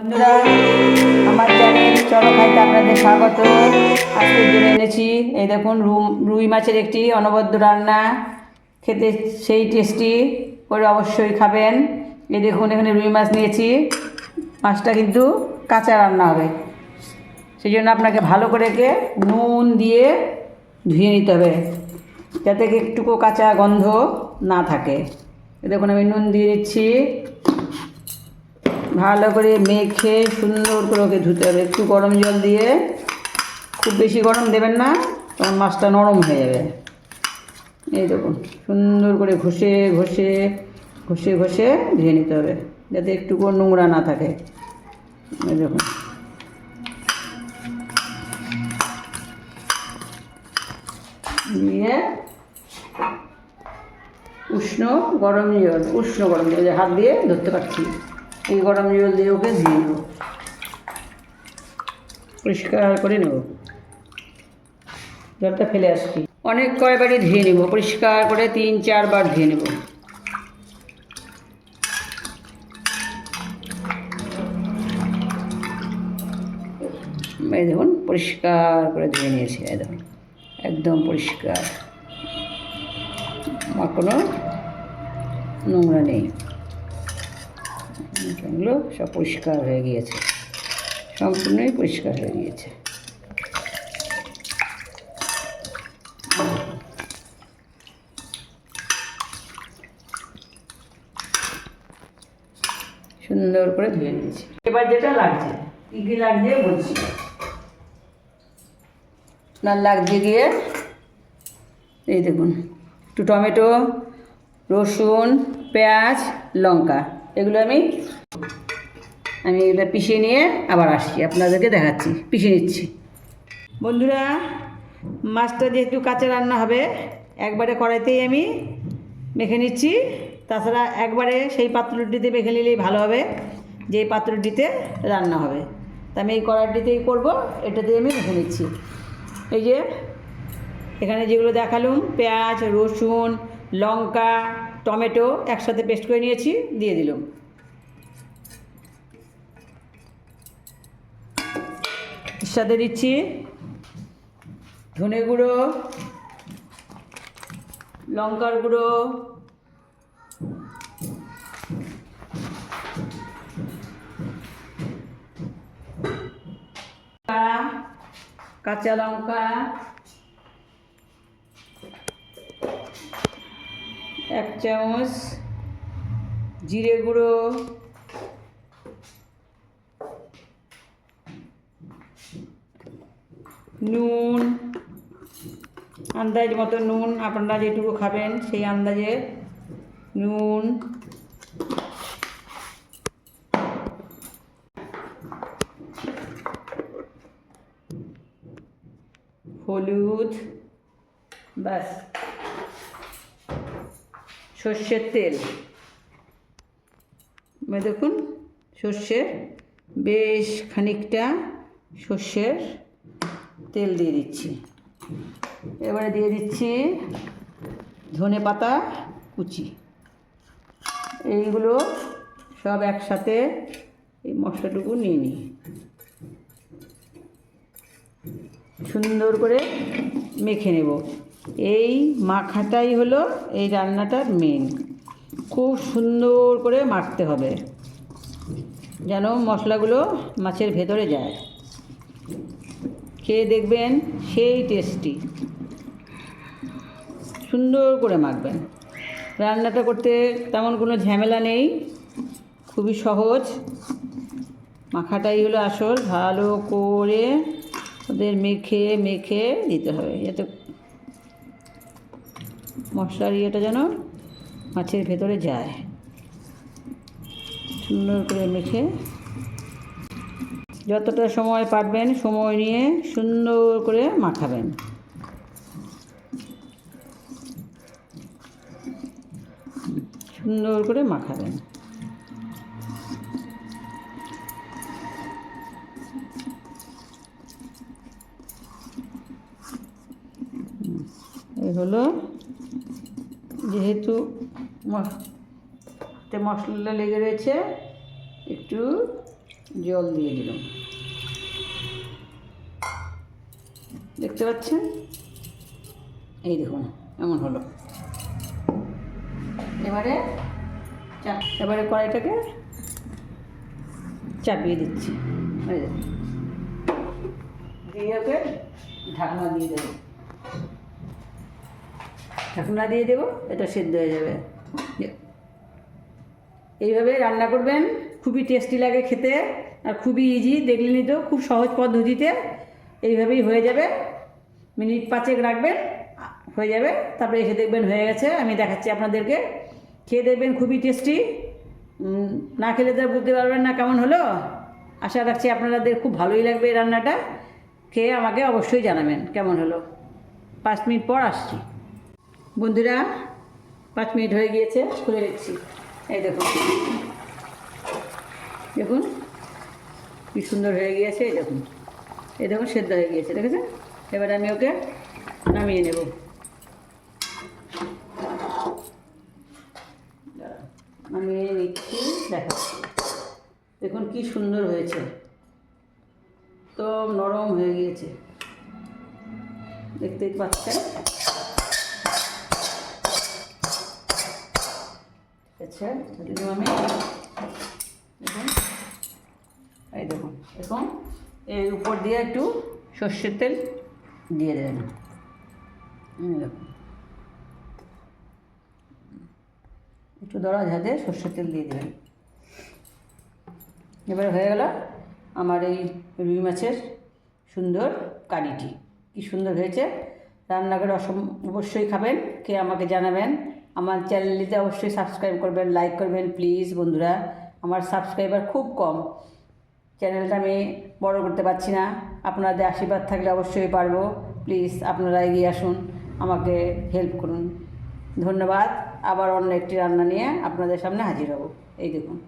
বন্ধুরা, আমার চ্যানেল চলো খাইতে আপনাদের স্বাগত। আজকের জন্য এনেছি, এই দেখুন রুই মাছের একটি অনবদ্য রান্না। খেতে সেই টেস্টি করে অবশ্যই খাবেন। এই দেখুন, এখানে রুই মাছ নিয়েছি। মাছটা কিন্তু কাঁচা রান্না হবে। সেই জন্য আপনাকে ভালো করে নুন দিয়ে ধুয়ে নিতে হবে, যাতে একটুকু কাঁচা গন্ধ না থাকে। দেখুন, আমি নুন দিয়ে দিচ্ছি। ভালো করে মেখে সুন্দর করে ওকে ধুতে হবে। একটু গরম জল দিয়ে, খুব বেশি গরম দেবেন না, তখন মাছটা নরম হয়ে যাবে। এই দেখুন, সুন্দর করে ঘষে ঘষে ঘষে ঘষে ধুয়ে নিতে হবে, যাতে একটুকু নোংরা না থাকে। দেখুন। দিয়ে উষ্ণ গরম জল, উষ্ণ গরম জল, হাত দিয়ে ধরতে পারছি এই গরম জল দিয়ে ওকে ধুয়ে নেব পরিষ্কার করে নেব। জলটা ফেলে আসছি। অনেক কয়বারই ধুয়ে নেব, পরিষ্কার করে তিন, চারবার ধুয়ে নেব। দেখুন, পরিষ্কার করে ধুয়ে নিয়েছি দেখুন, একদম পরিষ্কার। আমার কোনো নোংরা নেই। এগুলো সব পরিষ্কার হয়ে গিয়েছে। সম্পূর্ণই পরিষ্কার হয়ে গিয়েছে। সুন্দর করে ধুয়ে নিয়েছি। এবার যেটা লাগছে কী কী লাগছে বলছি। আপনার লাগছে গিয়ে এই দেখুন একটু টমেটো রসুন পেঁয়াজ লঙ্কা এগুলো আমি আমি এগুলো পিষে নিয়ে আবার আসছি, আপনাদেরকে দেখাচ্ছি, পিষে নিচ্ছি। বন্ধুরা, মাছটা যেহেতু কাঁচা রান্না হবে, একবারে কড়াইতেই আমি মেখে নিচ্ছি। তাছাড়া একবারে সেই পাত্রটিতে মেখে নিলেই ভালো হবে যেই পাত্রটিতে রান্না হবে। তা আমি এই কড়াইটিতেই করব এটাতে আমি মেখে নিচ্ছি। এই যে, এখানে যেগুলো দেখালুম, পেঁয়াজ, রসুন, লঙ্কা, টমেটো একসাথে পেস্ট করে নিয়েছি, দিয়ে দিলাম। সাথে দিচ্ছি। ধনে গুঁড়ো লঙ্কার গুঁড়ো কাঁচা লঙ্কা এক চামচ জিরে গুঁড়ো নুন, আন্দাজ মতো নুন আপনারা যেটুকু খাবেন, সেই আন্দাজে নুন। হলুদ, ব্যাস। সর্ষের তেল। দেখুন সর্ষের বেশ খানিকটা সর্ষের তেল দিয়ে দিচ্ছি। এবারে দিয়ে দিচ্ছি ধনে পাতা, কুচি। এইগুলো সব একসাথে এই মশলাটুকু নিয়ে নিই। সুন্দর করে মেখে নেব। এই মাখাটাই হলো এই রান্নাটার মেন খুব সুন্দর করে মাখতে হবে। যেন মশলাগুলো মাছের ভেতরে যায়। খেয়ে দেখবেন? সেই টেস্টি সুন্দর করে মাখবেন। রান্নাটা করতে তেমন কোনো ঝামেলা নেই। খুবই সহজ। মাখাটাই হলো আসল। ভালো করে ওদের মেখে মেখে দিতে হবে। যাতে মশলার ইয়েটা যেন মাছের ভেতরে যায়। সুন্দর করে মেখে যতটা সময় পারবেন, সময় নিয়ে সুন্দর করে মাখাবেন। সুন্দর করে মাখাবেন। হলো যেহেতু ম- তে মশলা লেগে রয়েছে, একটু জল দিয়ে দিলাম। দেখতে পাচ্ছেন? এই দেখুন, এমন হলো। এবারে এবারে কড়াইটাকে চাপিয়ে দিচ্ছি। দিয়ে ওকে ঢাকনা দিয়ে দেবো। ঢাকনা দিয়ে দেবো, এটা সেদ্ধ হয়ে যাবে। এইভাবে রান্না করবেন। খুবই টেস্টি লাগে খেতে আর খুবই ইজি দেখলেনই তো খুব সহজ পদ্ধতিতে এইভাবেই হয়ে যাবে। মিনিট পাঁচেক রাখবেন, হয়ে যাবে। তারপরে এসে দেখবেন হয়ে গেছে, আমি দেখাচ্ছি আপনাদেরকে। খেয়ে দেখবেন খুবই টেস্টি না খেলে তো বুঝতে পারবেন না কেমন হলো। আশা রাখছি আপনাদের খুব ভালোই লাগবে এই রান্নাটা। খেয়ে আমাকে অবশ্যই জানাবেন কেমন হলো। পাঁচ মিনিট পর আসছি। বন্ধুরা, পাঁচ মিনিট হয়ে গিয়েছে, খুলে দিচ্ছি এই দেখুন। দেখুন, কি সুন্দর হয়ে গিয়েছে, এই দেখুন। এই দেখুন, সেদ্ধ হয়ে গিয়েছে, দেখেছেন? এবার আমি ওকে নামিয়ে নেব। নামিয়ে নিচ্ছি, দেখাচ্ছি। দেখুন, কি সুন্দর হয়েছে। তো নরম হয়ে গিয়েছে। দেখতেই পাচ্ছেন? আচ্ছা আমি দেখুন। এখন এর উপর দিয়ে একটু সর্ষের তেল দিয়ে দেবেন। একটু দরা ঝাঁঝে সর্ষের তেল দিয়ে দেবেন। এবারে হয়ে গেল আমার এই রুই মাছের সুন্দর কারিটি। কি সুন্দর হয়েছে। রান্না করে অসম, অবশ্যই খাবেন। কে আমাকে জানাবেন, আমার চ্যানেলটিতে অবশ্যই সাবস্ক্রাইব করবেন, লাইক করবেন, প্লিজ বন্ধুরা। আমার সাবস্ক্রাইবার খুব কম। চ্যানেলটা আমি বড় করতে পারছি না। আপনাদের আশীর্বাদ থাকলে অবশ্যই পারব। প্লিজ আপনারা এগিয়ে আসুন। আমাকে হেল্প করুন। ধন্যবাদ। আবার অন্য একটি রান্না নিয়ে আপনাদের সামনে হাজির হব। এই দেখুন।